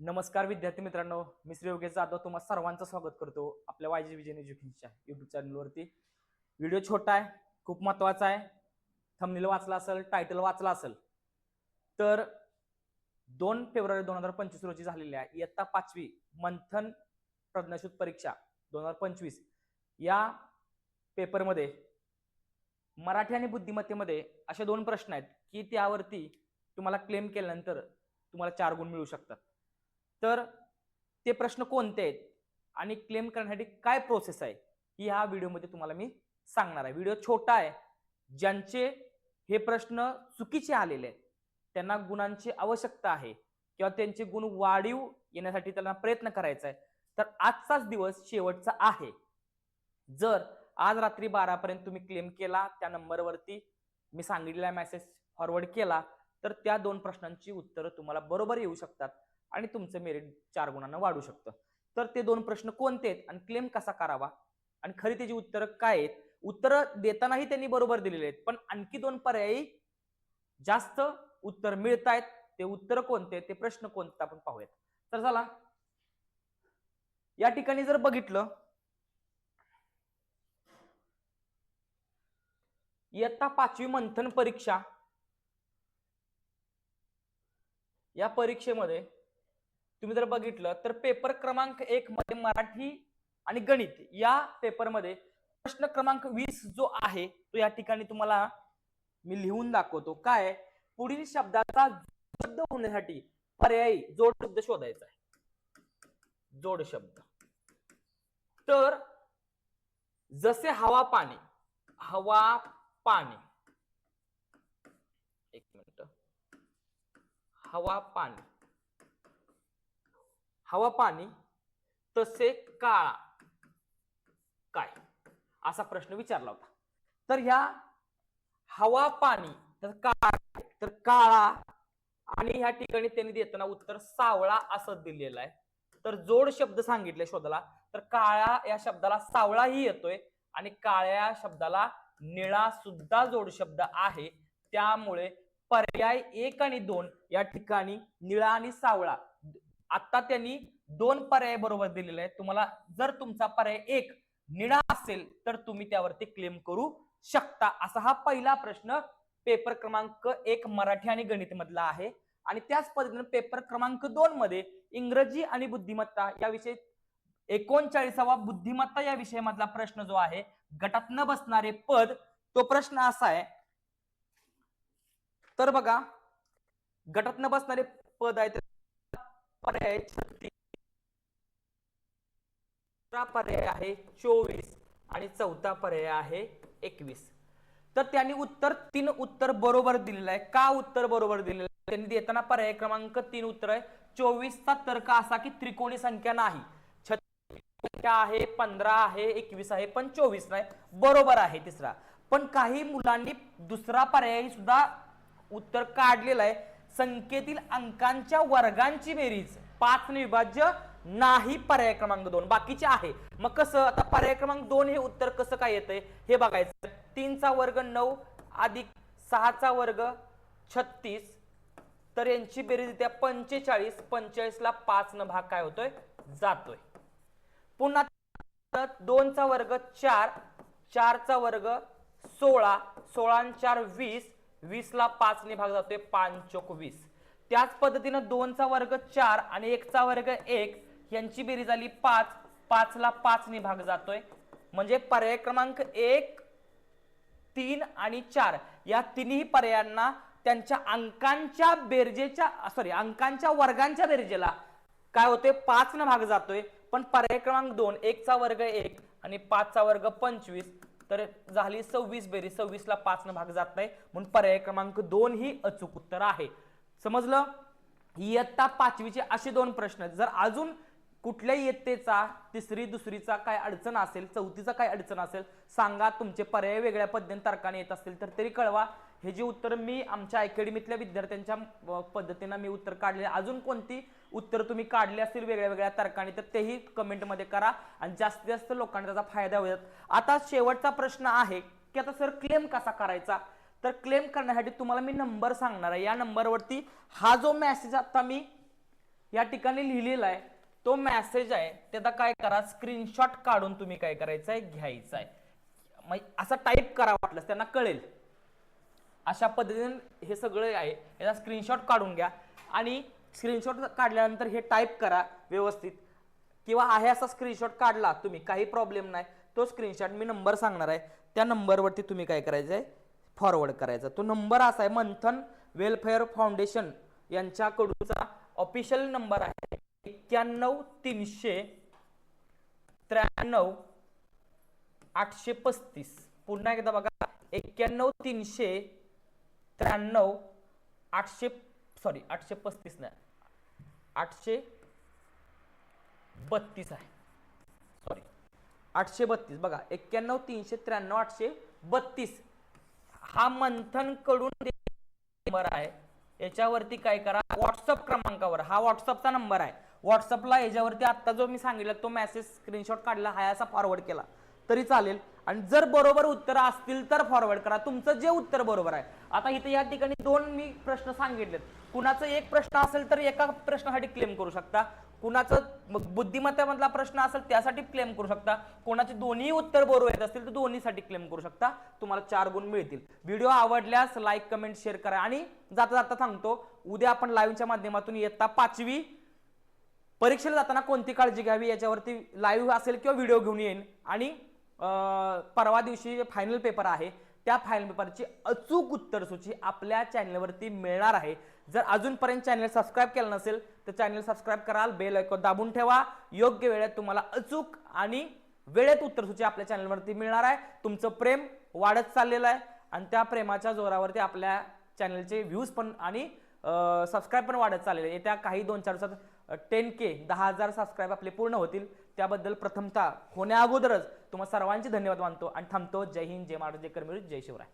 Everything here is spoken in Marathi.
नमस्कार विद्यार्थी मित्रांनो मी श्री योगेश जाधव. तुम्हा सर्वांचं स्वागत करतो आपल्या वायजी विजय एज्युकेशनच्या युट्यूब चॅनलवरती व्हिडिओ छोटा आहे खूप महत्त्वाचा आहे. थंबनेल वाचला असेल टायटल वाचला असेल तर दोन फेब्रुवारी दोन हजार पंचवीस रोजी झालेल्या इयत्ता पाचवी मंथन प्रज्ञाशोध परीक्षा दोन हजार पंचवीस या पेपरमध्ये मराठी आणि बुद्धिमत्तेमध्ये असे दोन प्रश्न आहेत की त्यावरती तुम्हाला क्लेम केल्यानंतर तुम्हाला चार गुण मिळू शकतात. तर ते प्रश्न कोणते आहेत? आणि क्लेम करण्यासाठी काय प्रोसेस आहे? ही ह्या व्हिडिओमध्ये तुम्हाला मी सांगणार आहे. व्हिडिओ छोटा आहे. ज्यांचे हे प्रश्न चुकीचे आलेले आहेत त्यांना गुणांची आवश्यकता आहे किंवा त्यांचे गुण वाढीव येण्यासाठी त्यांना प्रयत्न करायचा आहे. तर आजचाच दिवस शेवटचा आहे. जर आज रात्री बारापर्यंत तुम्ही क्लेम केला त्या नंबरवरती मी सांगितलेला मेसेज फॉरवर्ड केला तर त्या दोन प्रश्नांची उत्तरं तुम्हाला बरोबर येऊ शकतात. आणि तुमचं मेरिट चार गुणांना वाढू शकतं. तर ते दोन प्रश्न कोणते आहेत आणि क्लेम कसा करावा? आणि खरी त्याची उत्तरं काय आहेत? उत्तरं देतानाही त्यांनी बरोबर दिलेले आहेत. पण आणखी दोन पर्यायी जास्त उत्तर मिळतायत. ते उत्तर कोणते ते प्रश्न कोणते आपण पाहूयात. तर चला या ठिकाणी जर बघितलं इयत्ता पाचवी मंथन परीक्षा या परीक्षेमध्ये तुम्ही जर बघितलं तर पेपर क्रमांक एक मध्ये मराठी आणि गणित या पेपरमध्ये प्रश्न क्रमांक वीस जो आहे तो या ठिकाणी तुम्हाला मी लिहून दाखवतो. काय पुढील शब्दाचा शब्द होण्यासाठी पर्यायी जोड शब्द शोधायचा आहे. जोड शब्द. तर जसे हवा पाणी हवा पाणी. एक मिनिट. हवा पाणी. हवा पाणी तसे काळा काय? असा प्रश्न विचारला होता. तर ह्या हवा पाणी तर काळा तर काळा आणि ह्या ठिकाणी त्यांनी देताना उत्तर सावळा असं दिलेलं आहे. तर जोड शब्द सांगितले शोधाला. तर काळा या शब्दाला सावळाही येतोय आणि काळ्या शब्दाला निळा सुद्धा जोड शब्द आहे. त्यामुळे पर्याय एक आणि दोन या ठिकाणी निळा आणि सावळा आता त्यांनी दोन पर्याय बरोबर दिलेले आहेत. तुम्हाला जर तुमचा पर्याय एक निळा असेल तर तुम्ही त्यावरती क्लेम करू शकता. असा हा पहिला प्रश्न पेपर क्रमांक एक मराठी आणि गणित मधला आहे. आणि त्याच पद्धतीने पेपर क्रमांक दोन मध्ये इंग्रजी आणि बुद्धिमत्ता या विषयी एकोणचाळीसावा बुद्धिमत्ता या विषयामधला प्रश्न जो आहे गटात न बसणारे पद तो प्रश्न असा आहे. तर बघा गटात न बसणारे पद आहेत पर्याय छत्तीस पर्याय आहे चोवीस आणि चौथा पर्याय आहे एकवीस. तर त्यांनी उत्तर तीन उत्तर बरोबर दिलेलं आहे का उत्तर बरोबर दिलेलं आहे त्यांनी देताना पर्याय क्रमांक तीन उत्तर आहे. चोवीसचा तर्क असा की त्रिकोणी संख्या नाही. छत्तीस संख्या आहे पंधरा आहे एकवीस आहे पण चोवीस नाही. बरोबर आहे तिसरा. पण काही मुलांनी दुसरा पर्याय सुद्धा उत्तर काढलेला आहे. संख्येतील अंकांच्या वर्गांची बेरीज. पाच विभाज्य नाही पर्याय क्रमांक दोन. बाकीचे आहे. मग कसं? आता पर्याय क्रमांक दोन हे उत्तर कसं काय येतंय? हे बघायचं. तीनचा वर्ग नऊ अधिक सहाचा वर्ग छत्तीस. तर यांची बेरीज येते पंचेचाळीस. पंचेचाळीसला पाच न भाग काय होतोय? जातोय. पुन्हा दोनचा वर्ग चार. चारचा वर्ग सोळा. सोळा आणि चार वीस. वीस ला पाच ने भाग जातोय पाच चोक वीस. त्याच पद्धतीनं दोनचा वर्ग चार आणि एकचा वर्ग एक यांची बेरीज झाली पाच. पाच ला पाच ने भाग जातोय. म्हणजे पर्याय क्रमांक एक तीन आणि चार. या तिन्ही पर्यायांना त्यांच्या अंकांच्या बेरजेच्या सॉरी अंकांच्या वर्गांच्या बेरजेला काय होते पाच न भाग जातोय. पण पर्याय क्रमांक दोन एकचा वर्ग एक आणि पाचचा वर्ग पंचवीस. तर झाली सव्वीस बेरीज. सव्वीसला पाच न भाग जात नाही. म्हणून पर्याय क्रमांक दोन ही अचूक उत्तर आहे. समजलं? इयत्ता पाचवीचे असे दोन प्रश्न आहेत. जर अजून कुठल्या इयत्तेचा तिसरी दुसरीचा काय अडचण असेल चौथीचा काय अडचण असेल सांगा. तुमचे पर्याय वेगळ्या पद्धतीने तर्काने येत असतील तर तरी कळवा. हे जे उत्तर मी आमच्या अकॅडमीतल्या विद्यार्थ्यांच्या पद्धतीनं मी उत्तर काढले अजून कोणती उत्तर तुम्ही काढले असतील वेगळ्या वेगळ्या तर्काने तर तेही कमेंटमध्ये करा आणि जास्तीत जास्त लोकांना त्याचा फायदा होईल. आता शेवटचा प्रश्न आहे की आता सर क्लेम कसा करायचा? तर क्लेम करण्यासाठी तुम्हाला मी नंबर सांगणार आहे. या नंबरवरती हा जो मेसेज आता मी या ठिकाणी लिहिलेला आहे तो मेसेज आहे त्याचा काय करा स्क्रीनशॉट काढून तुम्ही काय करायचं आहे घ्यायचा आहे मग असं टाईप करा वाटलं त्यांना कळेल. अशा पद्धतीने हे सगळं आहे. याचा स्क्रीनशॉट काढून घ्या. आणि स्क्रीनशॉट काढल्यानंतर हे टाईप करा व्यवस्थित. किंवा आहे असा स्क्रीनशॉट काढला तुम्ही काही प्रॉब्लेम नाही. तो स्क्रीनशॉट मी नंबर सांगणार आहे. त्या नंबरवरती तुम्ही काय करायचं आहे फॉरवर्ड करायचा. तो नंबर असा आहे मंथन वेलफेअर फाउंडेशन यांच्याकडूनचा ऑफिशियल नंबर आहे. एक्क्याण्णव तीनशे त्र्याण्णव आठशे पस्तीस. पुन्हा एकदा बघा. एक्क्याण्णव तीनशे त्र्याण्णव आठशे सॉरी आठशे पस्तीस नाही. आठशे बत्तीस आहे. सॉरी आठशे बत्तीस. बघा एक्क्याण्णव तीनशे त्र्याण्णव आठशे बत्तीस. हा मंथनकडून नंबर आहे. याच्यावरती काय करा व्हॉट्सअप क्रमांकावर. हा व्हॉट्सअपचा नंबर आहे. व्हॉट्सअपला याच्यावरती आत्ता जो मी सांगितलं तो मेसेज स्क्रीनशॉट काढला हा असा फॉरवर्ड केला. तरी चालेल. आणि जर बरोबर उत्तर असतील तर फॉरवर्ड करा. तुमचं जे उत्तर बरोबर आहे. आता इथे या ठिकाणी दोन मी प्रश्न सांगितलेत. कुणाचं एक प्रश्न असेल तर एका प्रश्नासाठी क्लेम करू शकता. कुणाचं बुद्धिमत्तेमधला प्रश्न असेल त्यासाठी क्लेम करू शकता. कोणाचे दोन्ही उत्तर बरोबर येत असतील तर दोन्हीसाठी क्लेम करू शकता. तुम्हाला चार गुण मिळतील. व्हिडिओ आवडल्यास लाईक कमेंट शेअर करा. आणि जाता जाता सांगतो उद्या आपण लाईव्हच्या माध्यमातून येता पाचवी परीक्षेला जाताना कोणती काळजी घ्यावी याच्यावरती लाईव्ह असेल किंवा व्हिडिओ घेऊन येईन. आणि परवा दिवशी फायनल पेपर आहे त्या फायनल पेपरची अचूक उत्तरसूची आपल्या चॅनलवरती मिळणार आहे. जर अजूनपर्यंत चॅनल सबस्क्राईब केलं नसेल तर चॅनल सबस्क्राईब कराल बेल ऐकून दाबून ठेवा. योग्य वेळेत तुम्हाला अचूक आणि वेळेत उत्तरसूची आपल्या चॅनलवरती मिळणार आहे. तुमचं प्रेम वाढत चाललेलं आहे आणि त्या प्रेमाच्या जोरावरती आपल्या चॅनलचे व्ह्यूज पण आणि सबस्क्राईब पण वाढत चाललेले आहे. येत्या काही दोन चार दिवसात टेन के दहा हजार सबस्क्राईब आपले पूर्ण होतील. त्याबद्दल प्रथमतः होण्या अगोदरच तुम्हाला सर्वांचे धन्यवाद मानतो आणि थांबतो. जय हिंद जय महाराज जय कर्मवीर जय शिवराय.